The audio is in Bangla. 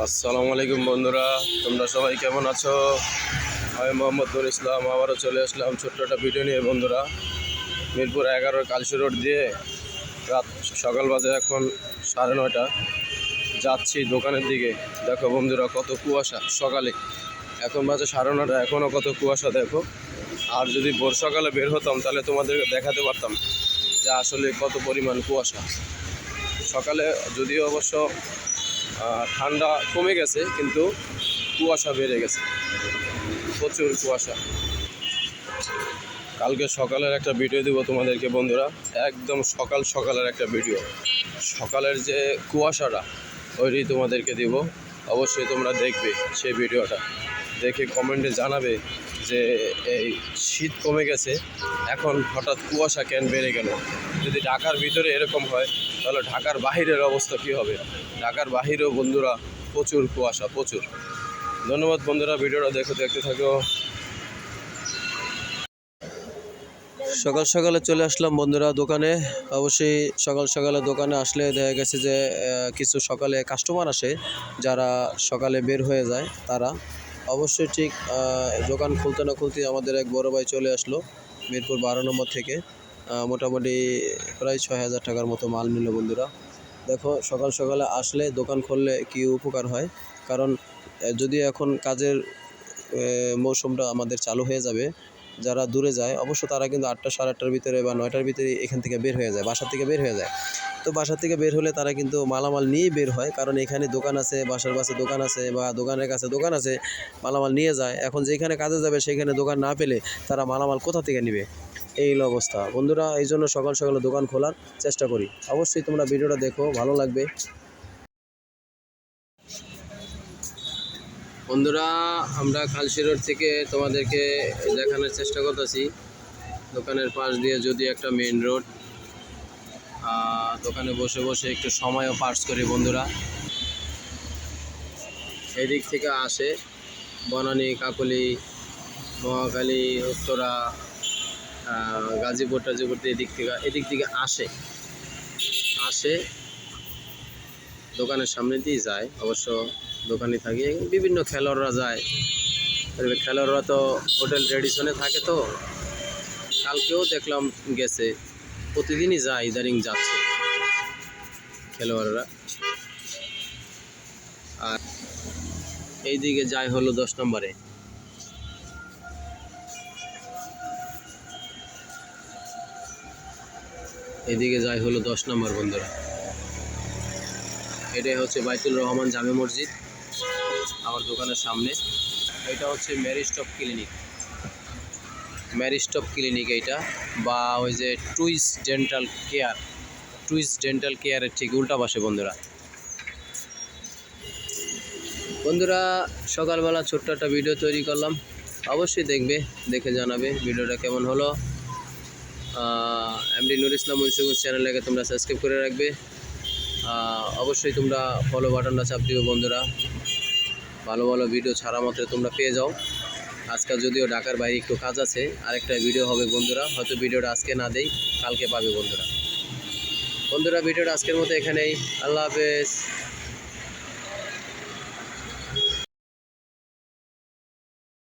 আসসালামু আলাইকুম বন্ধুরা, তোমরা সবাই কেমন আছো? আমি মোহাম্মদ নুর ইসলাম, আবারও চলে আসলাম ছোট্ট একটা ভিডিও নিয়ে বন্ধুরা। মিরপুর এগারো কালসি রোড দিয়ে রাত সকাল বাজে এখন সাড়ে নয়টা। যাচ্ছি দোকানের দিকে। দেখো বন্ধুরা কত কুয়াশা সকালে। এখন বাজে সাড়ে নটা এখনও কত কুয়াশা দেখো। আর যদি ভোর সকালে বের হতাম, তাহলে তোমাদেরকে দেখাতে পারতাম যে আসলে কত পরিমাণ কুয়াশা। সকালে যদিও অবশ্য ঠান্ডা কমে গেছে, কিন্তু কুয়াশা বেড়ে গেছে। প্রচুর কুয়াশা। কালকে সকালের একটা ভিডিও দিব তোমাদেরকে, বন্ধুরা। একদম সকাল সকালের একটা ভিডিও সকালের যে কুয়াশাটা ওইটি তোমাদেরকে দিব। অবশ্যই তোমরা দেখবে সেই ভিডিওটা। দেখে কমেন্টে জানাবে যে এই শীত কমে গেছে, এখন হঠাৎ কুয়াশা কেন বেড়ে গেল? যদি ঢাকার ভিতরে এরকম হয় তাহলে ঢাকার বাহিরের অবস্থা কী হবে? ঢাকার বাহিরেও বন্ধুরা প্রচুর কুয়াশা, প্রচুর। ধন্যবাদ বন্ধুরা, ভিডিওটা দেখো দেখতে থাকো। সকাল সকালে চলে আসলাম বন্ধুরা দোকানে। অবশ্যই সকাল সকালে দোকানে আসলে দেখা গেছে যে কিছু সকালে কাস্টমার আসে, যারা সকালে বের হয়ে যায়, তারা। অবশ্যই ঠিক দোকান খুলতে না খুলতে আমাদের এক বড় ভাই চলে আসলো, মিরপুর বারো নম্বর থেকে। মোটামুটি প্রায় ছয় হাজার টাকার মতো মাল নিল বন্ধুরা। দেখো, সকাল সকালে আসলে দোকান খুললে কি উপকার হয়? কারণ যদি এখন কাজের মৌসুমটা আমাদের চালু হয়ে যাবে, যারা দূরে যায়, অবশ্য তারা কিন্তু আটটা সাড়ে আটটার ভিতরে বা নয়টার ভিতরে এখান থেকে বের হয়ে যায় বাসা থেকে বের হয়ে যায়। তো বাসা থেকে বের হলে তারা কিন্তু মালামাল নিয়েই বের হয়, কারণ এখানে দোকান আছে, বাসার পাশে দোকান আছে বা দোকানের কাছে দোকান আছে, মালামাল নিয়ে যায়। এখন যেখানে কাজে যাবে, সেখানে দোকান না পেলে তারা মালামাল কোথা থেকে নেবে? এই অবস্থা। বন্ধুরা এই জন্য সকাল সকালে দোকান খোলার চেষ্টা করি। অবশ্যই তোমরা ভিডিওটা দেখো, ভালো লাগবে। বন্ধুরা, আমরা খালসি রোড থেকে তোমাদেরকে দেখানোর চেষ্টা করতেছি। দোকানের পাশ দিয়ে যদি একটা মেন রোড দোকানে বসে বসে একটু সময়ও পাস করি বন্ধুরা। এদিক থেকে আসে বনানী, কাকলি, মহাখালী, উত্তরা গাজীপুর টাজীপুর এদিক থেকে এদিক থেকে আসে। আসে দোকানের সামনে দিয়ে যায়। অবশ্য দোকানে থাকে। বিভিন্ন খেলোয়াড়রা যায়। খেলোয়াড়রা তো হোটেল ট্রেডিশনে থাকে তো। কালকেও দেখলাম গেছে। প্রতিদিনই যায়, ইদানিং যাচ্ছে খেলোয়াড়রা। আর এইদিকে যায় হলো দশ নম্বরে। এদিকে যাই হলো দশ নম্বর বন্ধুরা। এটাই হচ্ছে বাইতুল রহমান জামে মসজিদ, আমার দোকানের সামনে। এটা হচ্ছে ম্যারিস্টপ ক্লিনিক ম্যারিস্টপ ক্লিনিক এইটা, বা ওই যে টুইস ডেন্টাল কেয়ার টুইস ডেন্টাল কেয়ারের ঠিক উল্টা পাশে বন্ধুরা। বন্ধুরা, সকালবেলা ছোট্ট একটা ভিডিও তৈরি করলাম। অবশ্যই দেখবে, দেখে জানাবে ভিডিওটা কেমন হলো। এমডি নুর ইসলাম মুন্সিগঞ্জ চ্যানেলটাকে তোমরা সাবস্ক্রাইব করে রাখবে। অবশ্যই তোমরা ফলো বাটনটা চাপ দিও বন্ধুরা। ভালো ভালো ভিডিও ছাড়া মাত্র তোমরা পেয়ে যাও। আজকাল যদিও ঢাকার বাইরে একটু কাজ আছে, আরেকটা ভিডিও হবে বন্ধুরা। হয়তো ভিডিওটা আজকে না দেই, কালকে পাবে বন্ধুরা। বন্ধুরা ভিডিওটা আজকের মতো এখানেই। আল্লাহ হাফেজ।